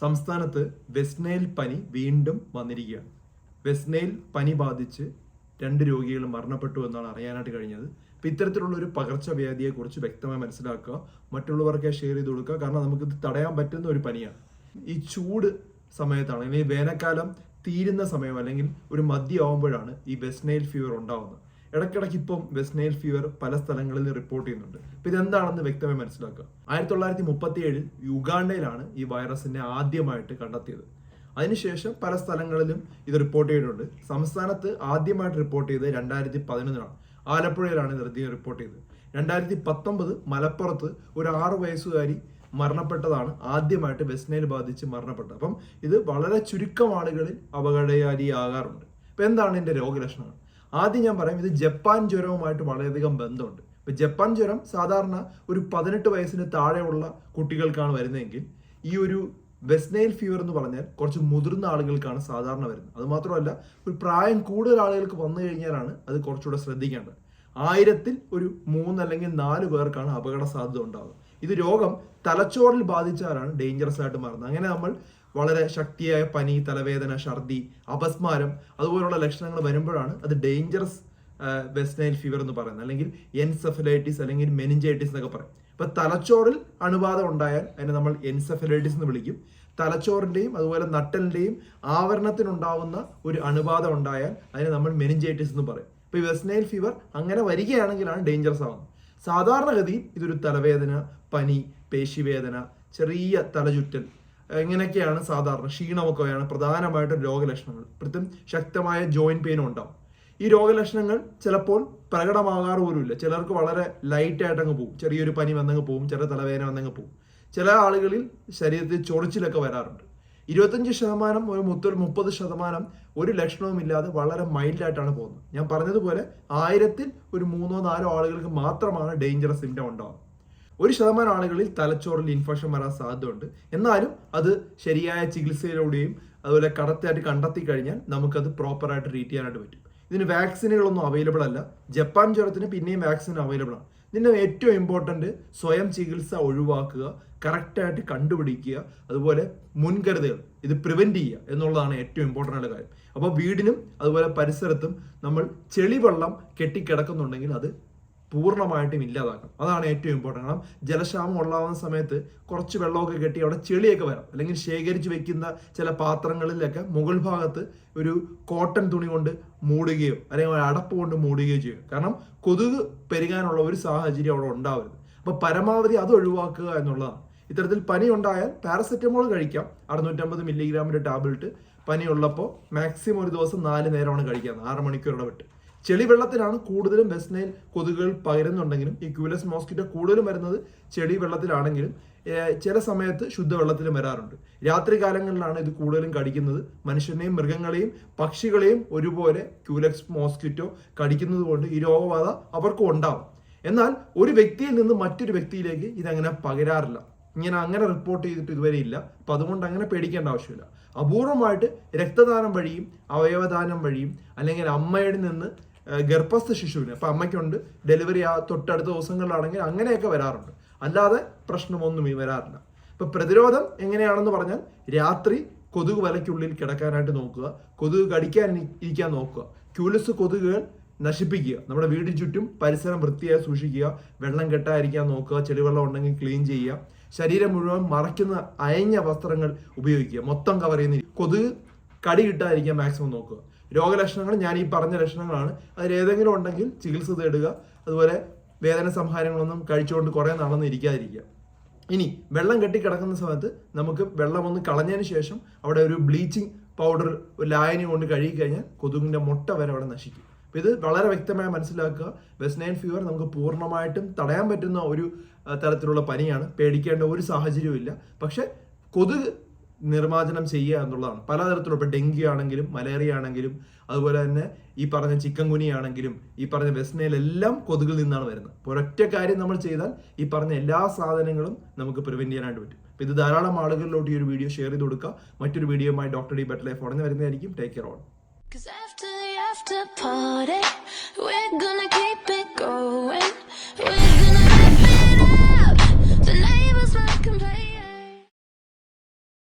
സംസ്ഥാനത്ത് വെസ്നൈൽ പനി വീണ്ടും വന്നിരിക്കുകയാണ്. വെസ്നൈൽ പനി ബാധിച്ച് രണ്ട് രോഗികൾ മരണപ്പെട്ടു എന്നാണ് അറിയാനായിട്ട് കഴിഞ്ഞത്. അപ്പം ഇത്തരത്തിലുള്ള ഒരു പകർച്ചവ്യാധിയെക്കുറിച്ച് വ്യക്തമായി മനസ്സിലാക്കുക മറ്റുള്ളവർക്ക് ഷെയർ ചെയ്ത് കൊടുക്കുക. കാരണം നമുക്കിത് തടയാൻ പറ്റുന്ന ഒരു പനിയാണ്. ഈ ചൂട് സമയത്താണ് അല്ലെങ്കിൽ വേനൽക്കാലം തീരുന്ന സമയം അല്ലെങ്കിൽ ഒരു മധ്യമാകുമ്പോഴാണ് ഈ വെസ്നൈൽ ഫീവർ ഉണ്ടാവുന്നത്. ഇടയ്ക്കിടയ്ക്ക് ഇപ്പം വെസ്റ്റ് നൈൽ ഫീവർ പല സ്ഥലങ്ങളിൽ റിപ്പോർട്ട് ചെയ്യുന്നുണ്ട്. അപ്പൊ ഇതെന്താണെന്ന് വ്യക്തമായി മനസ്സിലാക്കുക. ആയിരത്തി തൊള്ളായിരത്തി മുപ്പത്തി ഏഴിൽ യുഗാണ്ടയിലാണ് ഈ വൈറസിനെ ആദ്യമായിട്ട് കണ്ടെത്തിയത്. അതിനുശേഷം പല സ്ഥലങ്ങളിലും ഇത് റിപ്പോർട്ട് ചെയ്തിട്ടുണ്ട്. സംസ്ഥാനത്ത് ആദ്യമായിട്ട് റിപ്പോർട്ട് ചെയ്തത് രണ്ടായിരത്തി പതിനൊന്നിലാണ് ആലപ്പുഴയിലാണ് ഇത് റിപ്പോർട്ട് ചെയ്തത്. രണ്ടായിരത്തി പത്തൊമ്പത് മലപ്പുറത്ത് ഒരു ആറു വയസ്സുകാരി മരണപ്പെട്ടതാണ്. ആദ്യമായിട്ട് വെസ്നൈൽ ബാധിച്ച് മരണപ്പെട്ടത്. അപ്പം ഇത് വളരെ ചുരുക്കം ആളുകളിൽ അപകടകാരിയാകാറുണ്ട്. അപ്പം എന്താണ് ഇതിന്റെ രോഗലക്ഷണങ്ങൾ? ആദ്യം ഞാൻ പറയും ഇത് ജപ്പാൻ ജ്വരവുമായിട്ട് വളരെയധികം ബന്ധമുണ്ട്. ഇപ്പൊ ജപ്പാൻ ജ്വരം സാധാരണ ഒരു പതിനെട്ട് വയസ്സിന് താഴെയുള്ള കുട്ടികൾക്കാണ് വരുന്നതെങ്കിൽ ഈ ഒരു വെസ്നൈൽ ഫീവർ എന്ന് പറഞ്ഞാൽ കുറച്ച് മുതിർന്ന ആളുകൾക്കാണ് സാധാരണ വരുന്നത്. അത് മാത്രമല്ല ഒരു പ്രായം കൂടുതൽ ആളുകൾക്ക് വന്നു കഴിഞ്ഞാലാണ് അത് കുറച്ചുകൂടെ ശ്രദ്ധിക്കേണ്ടത്. ആയിരത്തിൽ ഒരു മൂന്ന് അല്ലെങ്കിൽ നാല് പേർക്കാണ് അപകട സാധ്യത ഉണ്ടാകുക ഇത് രോഗം തലച്ചോറിൽ ബാധിച്ചാലാണ് ഡേഞ്ചറസ് ആയിട്ട് മാറുന്നത്. അങ്ങനെ നമ്മൾ വളരെ ശക്തിയായ പനി തലവേദന ഛർദി അപസ്മാരം അതുപോലുള്ള ലക്ഷണങ്ങൾ വരുമ്പോഴാണ് അത് ഡേഞ്ചറസ് വെസ്റ്റ്നൈൽ ഫീവർ എന്ന് പറയുന്നത്. അല്ലെങ്കിൽ എൻസെഫലൈറ്റിസ് അല്ലെങ്കിൽ മെനിഞ്ചൈറ്റിസ് എന്നൊക്കെ പറയും. ഇപ്പൊ തലച്ചോറിൽ അണുബാധ ഉണ്ടായാൽ അതിനെ നമ്മൾ എൻസെഫലൈറ്റിസ് എന്ന് വിളിക്കും. തലച്ചോറിന്റെയും അതുപോലെ നട്ടലിന്റെയും ആവരണത്തിനുണ്ടാവുന്ന ഒരു അണുബാധ ഉണ്ടായാൽ അതിനെ നമ്മൾ മെനിഞ്ചൈറ്റിസ് എന്ന് പറയും. ഇപ്പൊ ഈ വെസ്നൈൽ ഫീവർ അങ്ങനെ വരികയാണെങ്കിലാണ് ഡേഞ്ചറസ് ആവുന്നത്. സാധാരണഗതിയിൽ ഇതൊരു തലവേദന പനി പേശിവേദന ചെറിയ തലചുറ്റൽ ഇങ്ങനെയൊക്കെയാണ് സാധാരണ ക്ഷീണമൊക്കെയാണ് പ്രധാനമായിട്ടും രോഗലക്ഷണങ്ങൾ. പ്രത്യേകം ശക്തമായ ജോയിന്റ് പെയിനും ഉണ്ടാവും. ഈ രോഗലക്ഷണങ്ങൾ ചിലപ്പോൾ പ്രകടമാകാറ് പോലുമില്ല ചിലർക്ക് വളരെ ലൈറ്റ് ആയിട്ട് അങ്ങ് പോകും ചെറിയൊരു പനി വന്നങ്ങ് പോകും ചെറിയ തലവേദന വന്നങ്ങ് പോകും ചില ആളുകളിൽ ശരീരത്തിൽ ചൊറിച്ചിലൊക്കെ വരാറുണ്ട്. ഇരുപത്തഞ്ച് ശതമാനം ഒരു മുത്തൊരു മുപ്പത് ശതമാനം ഒരു ലക്ഷണവുമില്ലാതെ വളരെ മൈൽഡായിട്ടാണ് പോകുന്നത്. ഞാൻ പറഞ്ഞതുപോലെ ആയിരത്തിൽ ഒരു മൂന്നോ നാലോ ആളുകൾക്ക് മാത്രമാണ് ഡേഞ്ചറസ് സിംറ്റം ഉണ്ടാവുക ഒരു ശതമാനം ആളുകളിൽ തലച്ചോറിൽ ഇൻഫെക്ഷൻ വരാൻ സാധ്യതയുണ്ട്. എന്നാലും അത് ശരിയായ ചികിത്സയിലൂടെയും അതുപോലെ കറക്റ്റായിട്ട് കണ്ടെത്തി കഴിഞ്ഞാൽ നമുക്കത് പ്രോപ്പറായിട്ട് ട്രീറ്റ് ചെയ്യാനായിട്ട് പറ്റും. ഇതിന് വാക്സിനുകളൊന്നും അവൈലബിൾ അല്ല. ജപ്പാൻ ജ്വരത്തിന് പിന്നെയും വാക്സിൻ അവൈലബിൾ ആണ്. ഇതിന്റെ ഏറ്റവും ഇമ്പോർട്ടന്റ് സ്വയം ചികിത്സ ഒഴിവാക്കുക കറക്റ്റായിട്ട് കണ്ടുപിടിക്കുക അതുപോലെ മുൻകരുതലുകൾ ഇത് പ്രിവെന്റ് ചെയ്യുക എന്നുള്ളതാണ് ഏറ്റവും ഇമ്പോർട്ടന്റ് ആയ കാര്യം. അപ്പോൾ വീടിനും അതുപോലെ പരിസരത്തും നമ്മൾ ചെളിവെള്ളം കെട്ടിക്കിടക്കുന്നുണ്ടെങ്കിൽ അത് പൂർണമായിട്ടും ഇല്ലാതാക്കണം. അതാണ് ഏറ്റവും ഇമ്പോർട്ടന്റ് കാരണം ജലക്ഷാമം ഉള്ളാവുന്ന സമയത്ത് കുറച്ച് വെള്ളമൊക്കെ കെട്ടി അവിടെ ചെളിയൊക്കെ വരാം. അല്ലെങ്കിൽ ശേഖരിച്ച് വെക്കുന്ന ചില പാത്രങ്ങളിലൊക്കെ മുകൾ ഭാഗത്ത് ഒരു കോട്ടൺ തുണി കൊണ്ട് മൂടുകയോ അല്ലെങ്കിൽ അടപ്പ് കൊണ്ട് മൂടുകയോ ചെയ്യും കാരണം കൊതുക് പെരുകാനുള്ള ഒരു സാഹചര്യം അവിടെ ഉണ്ടാവരുത്. അപ്പോൾ പരമാവധി അത് ഒഴിവാക്കുക എന്നുള്ളതാണ്. ഇത്തരത്തിൽ പനി ഉണ്ടായാൽ പാരസെറ്റമോൾ കഴിക്കാം. അറുന്നൂറ്റമ്പത് മില്ലിഗ്രാമിന്റെ ടാബ്ലറ്റ് പനിയുള്ളപ്പോൾ മാക്സിമം ഒരു ദിവസം നാല് നേരമാണ് കഴിക്കുന്നത് ആറ് മണിക്കൂർ ഇടവിട്ട്. ചെളി വെള്ളത്തിലാണ് കൂടുതലും വെസ്നൈൽ കൊതുകുകൾ പകരുന്നുണ്ടെങ്കിലും ഈ ക്യൂലസ് മോസ്കിറ്റോ കൂടുതലും വരുന്നത് ചെളി വെള്ളത്തിലാണെങ്കിലും ഏർ ചില സമയത്ത് ശുദ്ധവെള്ളത്തിലും വരാറുണ്ട്. രാത്രി കാലങ്ങളിലാണ് ഇത് കൂടുതലും കടിക്കുന്നത്. മനുഷ്യനെയും മൃഗങ്ങളെയും പക്ഷികളെയും ഒരുപോലെ ക്യൂലക്സ് മോസ്കിറ്റോ കടിക്കുന്നത് കൊണ്ട് ഈ രോഗബാധ അവർക്കും ഉണ്ടാവും. എന്നാൽ ഒരു വ്യക്തിയിൽ നിന്ന് മറ്റൊരു വ്യക്തിയിലേക്ക് ഇതങ്ങനെ പകരാറില്ല. ഇങ്ങനെ അങ്ങനെ റിപ്പോർട്ട് ചെയ്തിട്ട് ഇതുവരെ ഇല്ല. അപ്പം അതുകൊണ്ട് അങ്ങനെ പേടിക്കേണ്ട ആവശ്യമില്ല. അപൂർവമായിട്ട് രക്തദാനം വഴിയും അവയവദാനം വഴിയും അല്ലെങ്കിൽ അമ്മയുടെ നിന്ന് ഗർഭസ്ഥ ശിശുവിന്. ഇപ്പം അമ്മയ്ക്കുണ്ട്. ഡെലിവറി ആ തൊട്ടടുത്ത ദിവസങ്ങളിലാണെങ്കിൽ അങ്ങനെയൊക്കെ വരാറുണ്ട്. അല്ലാതെ പ്രശ്നമൊന്നും ഈ വരാറില്ല. ഇപ്പം പ്രതിരോധം എങ്ങനെയാണെന്ന് പറഞ്ഞാൽ രാത്രി കൊതുക് വലയ്ക്കുള്ളിൽ കിടക്കാനായിട്ട് നോക്കുക. കൊതുക് കടിക്കാൻ ഇരിക്കാൻ നോക്കുക. ക്യൂലസ് കൊതുകുകൾ നശിപ്പിക്കുക. നമ്മുടെ വീടിന് ചുറ്റും പരിസരം വൃത്തിയായി സൂക്ഷിക്കുക. വെള്ളം കെട്ടാതിരിക്കാൻ നോക്കുക. ചെളിവെള്ളം ഉണ്ടെങ്കിൽ ക്ലീൻ ചെയ്യുക. ശരീരം മുഴുവൻ മറയ്ക്കുന്ന അയഞ്ഞ വസ്ത്രങ്ങൾ ഉപയോഗിക്കുക. മൊത്തം കവർ ചെയ്യുന്ന കൊതുക് കടി കിട്ടാതിരിക്കാൻ മാക്സിമം നോക്കുക. രോഗലക്ഷണങ്ങൾ ഞാൻ ഈ പറഞ്ഞ ലക്ഷണങ്ങളാണ്. അതിൽ ഏതെങ്കിലും ഉണ്ടെങ്കിൽ ചികിത്സ തേടുക. അതുപോലെ വേദന സംഹാരങ്ങളൊന്നും കഴിച്ചുകൊണ്ട് കുറേ നാളൊന്നും ഇരിക്കാതിരിക്കുക. ഇനി വെള്ളം കെട്ടി കിടക്കുന്ന സമയത്ത് നമുക്ക് വെള്ളം ഒന്ന് കളഞ്ഞതിന് ശേഷം അവിടെ ഒരു ബ്ലീച്ചിങ് പൗഡർ ലായനി കൊണ്ട് കഴുകി കഴിഞ്ഞാൽ കൊതുകിന്റെ മുട്ട വരെ അവിടെ നശിക്കും. അപ്പോൾ ഇത് വളരെ വ്യക്തമായി മനസ്സിലാക്കുക. വെസ്നൈൻ ഫീവർ നമുക്ക് പൂർണമായിട്ടും തടയാൻ പറ്റുന്ന ഒരു തരത്തിലുള്ള പനിയാണ്. പേടിക്കേണ്ട ഒരു സാഹചര്യവും ഇല്ല പക്ഷെ കൊതുക് നിർമ്മാർജനം ചെയ്യുക എന്നുള്ളതാണ്. പലതരത്തിലുള്ള ഇപ്പം ഡെങ്കി ആണെങ്കിലും മലേറിയ ആണെങ്കിലും അതുപോലെ തന്നെ ഈ പറഞ്ഞ ചിക്കൻ കുനി ആണെങ്കിലും ഈ പറഞ്ഞ വെസ്നയിലെല്ലാം കൊതുകിൽ നിന്നാണ് വരുന്നത്. അപ്പോൾ ഒരൊറ്റ കാര്യം നമ്മൾ ചെയ്താൽ ഈ പറഞ്ഞ എല്ലാ സാധനങ്ങളും നമുക്ക് പ്രിവെന്റ് ചെയ്യാനായിട്ട് പറ്റും. അപ്പോൾ ഇത് ധാരാളം ആളുകളിലോട്ട് ഈ ഒരു വീഡിയോ ഷെയർ ചെയ്ത് കൊടുക്കുക. മറ്റൊരു വീഡിയോയുമായി ഡോക്ടർ ഡി ബെറ്റർ ലൈഫ് ഉടനെ വരുന്നതായിരിക്കും. Take care on